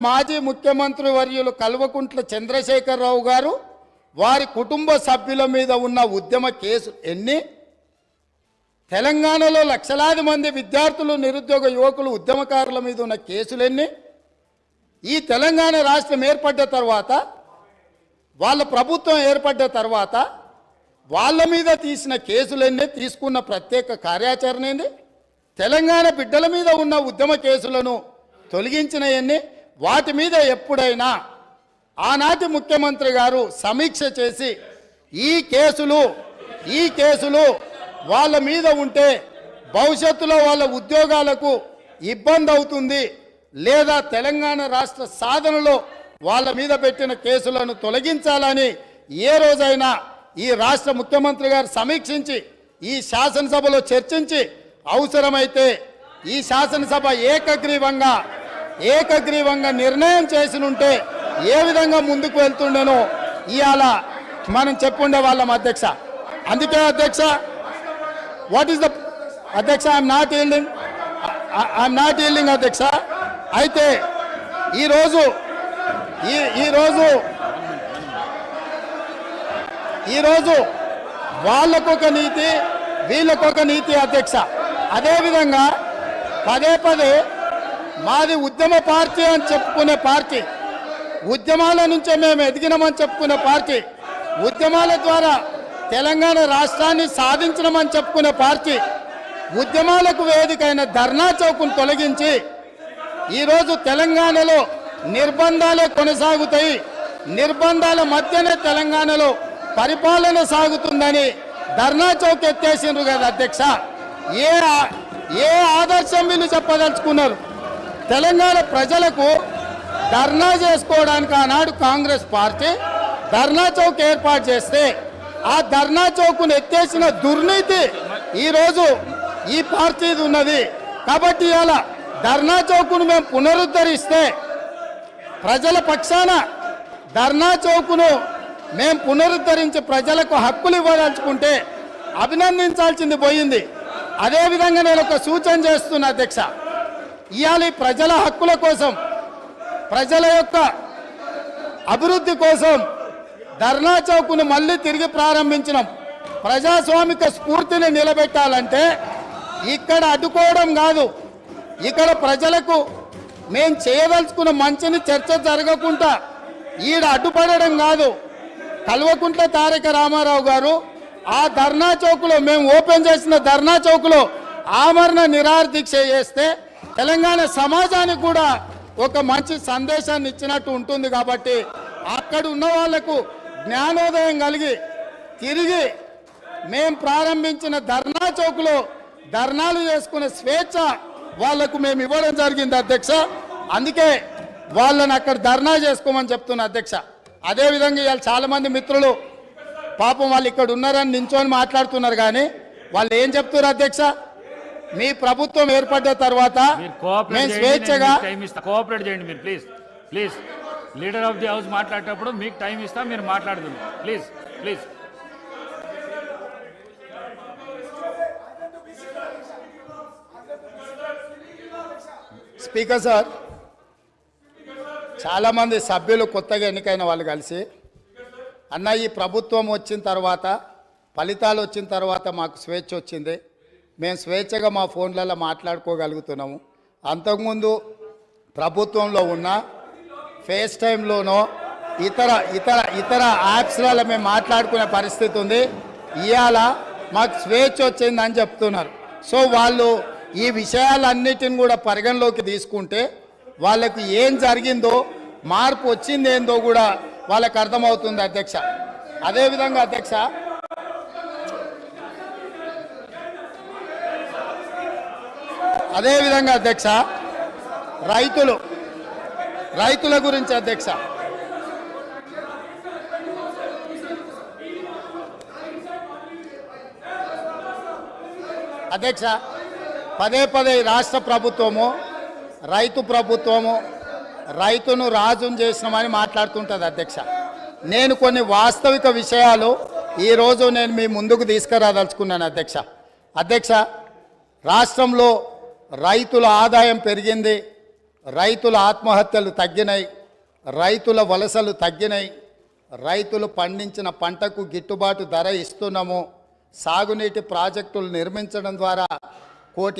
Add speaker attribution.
Speaker 1: మాజీ ముఖ్యమంత్రి వర్యులు కల్వకుంట్ల చంద్రశేఖరరావు గారు వారి కుటుంబ సభ్యుల మీద ఉన్న ఉద్యమ కేసు ఎన్ని? తెలంగాణలో లక్షలాది మంది విద్యార్థులు నిరుద్యోగ యువకులు ఉద్యమకారుల మీద ఉన్న కేసులెన్ని ఈ తెలంగాణ రాష్ట్రం ఏర్పడ్డ తర్వాత వాళ్ళ ప్రభుత్వం ఏర్పడ్డ తర్వాత వాళ్ళ మీద తీసిన కేసులన్నీ తీసుకున్న ప్రత్యేక కార్యాచరణ ఏంది? తెలంగాణ బిడ్డల మీద ఉన్న ఉద్యమ కేసులను తొలగించినవన్నీ వాటి మీద ఎప్పుడైనా ఆనాటి ముఖ్యమంత్రి గారు సమీక్ష చేసి ఈ కేసులు ఈ కేసులు వాళ్ళ మీద ఉంటే భవిష్యత్తులో వాళ్ళ ఉద్యోగాలకు ఇబ్బంది అవుతుంది లేదా తెలంగాణ రాష్ట్ర సాధనలో వాళ్ళ మీద పెట్టిన కేసులను తొలగించాలని ఏ రోజైనా ఈ రాష్ట్ర ముఖ్యమంత్రి గారు సమీక్షించి ఈ శాసనసభలో చర్చించి అవసరమైతే ఈ శాసనసభ ఏకగ్రీవంగా ఏకగ్రీవంగా నిర్ణయం చేసినుంటే ఏ విధంగా ముందుకు వెళ్తుండేనో ఇవాళ మనం చెప్పుండే వాళ్ళం అధ్యక్ష. అందుకే అధ్యక్ష వాట్ ఈస్ ద అధ్యక్ష I'm not yielding I'm not yielding అధ్యక్ష. అయితే ఈరోజు ఈ ఈరోజు ఈరోజు వాళ్ళకొక నీతి వీళ్ళకొక నీతి అధ్యక్ష. అదేవిధంగా పదే పదే మాది ఉద్యమ పార్టీ అని చెప్పుకునే పార్టీ. ఉద్యమాల నుంచే మేము ఎదిగినామని చెప్పుకునే పార్టీ. ఉద్యమాల ద్వారా తెలంగాణ రాష్ట్రాన్ని సాధించడమని చెప్పుకునే పార్టీ. ఉద్యమాలకు వేదికైన ధర్నా చౌకును తొలగించి ఈరోజు తెలంగాణలో నిర్బంధాలే కొనసాగుతాయి. నిర్బంధాల మధ్యనే తెలంగాణలో పరిపాలన సాగుతుందని ధర్నా చౌక్ ఎత్తేసిండ్రు కదా అధ్యక్ష. ఏ ఏ ఆదర్శం వీళ్ళు చెప్పదలుచుకున్నారు? తెలంగాణ ప్రజలకు ధర్నా చేసుకోవడానికి ఆనాడు కాంగ్రెస్ పార్టీ ధర్నా చౌక్ ఏర్పాటు చేస్తే ఆ ధర్నా చౌక్ను ఎత్తేసిన దుర్నీతి ఈరోజు ఈ పార్టీది ఉన్నది. కాబట్టి ఇలా ధర్నా చౌక్ను మేము పునరుద్ధరిస్తే ప్రజల పక్షాన ధర్నా చౌక్ను మేము పునరుద్ధరించి ప్రజలకు హక్కులు ఇవ్వదలుచుకుంటే అభినందించాల్సింది పోయింది. అదేవిధంగా నేను ఒక సూచన చేస్తున్నా అధ్యక్ష. ఇవాళ ఈ ప్రజల హక్కుల కోసం ప్రజల యొక్క అభివృద్ధి కోసం ధర్నా చౌక్ను మళ్ళీ తిరిగి ప్రారంభించినాం. ప్రజాస్వామిక స్ఫూర్తిని నిలబెట్టాలంటే ఇక్కడ అడ్డుకోవడం కాదు. ఇక్కడ ప్రజలకు మేము చేయదలుచుకున్న మంచిని చర్చ జరగకుండా ఈడ అడ్డుపడడం కాదు. కల్వకుంట్ల తారక రామారావు గారు ఆ ధర్నా చౌక్లో మేము ఓపెన్ చేసిన ధర్నా చౌక్లో ఆమరణ నిరాహార దీక్ష చేస్తే తెలంగాణ సమాజానికి కూడా ఒక మంచి సందేశాన్ని ఇచ్చినట్టు ఉంటుంది కాబట్టి అక్కడ ఉన్న వాళ్ళకు జ్ఞానోదయం కలిగి తిరిగి మేం ప్రారంభించిన ధర్నా చౌక్లో ధర్నాలు చేసుకునే స్వేచ్ఛ వాళ్ళకు మేము ఇవ్వడం జరిగింది అధ్యక్ష. అందుకే వాళ్ళని అక్కడ ధర్నా చేసుకోమని చెప్తున్నా అధ్యక్ష. అదేవిధంగా ఇవాళ చాలా మంది మిత్రులు పాపం వాళ్ళు ఇక్కడ ఉన్నారని నించోని మాట్లాడుతున్నారు కానీ వాళ్ళు ఏం చెప్తున్నారు అధ్యక్ష? మీ ప్రభుత్వం ఏర్పడ్డ తర్వాత మేము స్వేచ్ఛగా
Speaker 2: కోఆపరేట్ చేయండి మీరు please please leader of the house మాట్లాడేటప్పుడు మీకు టైం ఇస్తా మీరు మాట్లాడుతుంది. ప్లీజ్ ప్లీజ్
Speaker 1: స్పీకర్ సార్ చాలామంది సభ్యులు కొత్తగా ఎన్నికైన వాళ్ళు కలిసి అన్న ఈ ప్రభుత్వం వచ్చిన తర్వాత ఫలితాలు వచ్చిన తర్వాత మాకు స్వేచ్ఛ వచ్చింది. మేము స్వేచ్ఛగా మా ఫోన్లలో మాట్లాడుకోగలుగుతున్నాము. అంతకుముందు ప్రభుత్వంలో ఉన్న ఫేస్ టైంలోనో ఇతర ఇతర ఇతర యాప్స్లలో మేము మాట్లాడుకునే పరిస్థితి ఉంది. ఇవాళ మాకు స్వేచ్ఛ వచ్చిందని చెప్తున్నారు. సో వాళ్ళు ఈ విషయాలన్నిటిని కూడా పరిగణలోకి తీసుకుంటే వాళ్ళకు ఏం జరిగిందో మార్పు వచ్చిందేందో కూడా వాళ్ళకు అర్థమవుతుంది అధ్యక్ష. అదేవిధంగా అధ్యక్ష అదేవిధంగా అధ్యక్ష రైతులు రైతుల గురించి అధ్యక్ష. అధ్యక్ష పదే పదే రాష్ట్ర ప్రభుత్వము రైతు ప్రభుత్వము రైతును రాజును చేసినామని మాట్లాడుతుంటుంది అధ్యక్ష. నేను కొన్ని వాస్తవిక విషయాలు ఈరోజు నేను మీ ముందుకు తీసుకురాదలుచుకున్నాను అధ్యక్ష. అధ్యక్ష రాష్ట్రంలో రైతుల ఆదాయం పెరిగింది రైతుల ఆత్మహత్యలు తగ్గినాయి రైతుల వలసలు తగ్గినాయి రైతులు పండించిన పంటకు గిట్టుబాటు ధర ఇస్తున్నాము సాగునీటి ప్రాజెక్టులు నిర్మించడం ద్వారా కోటి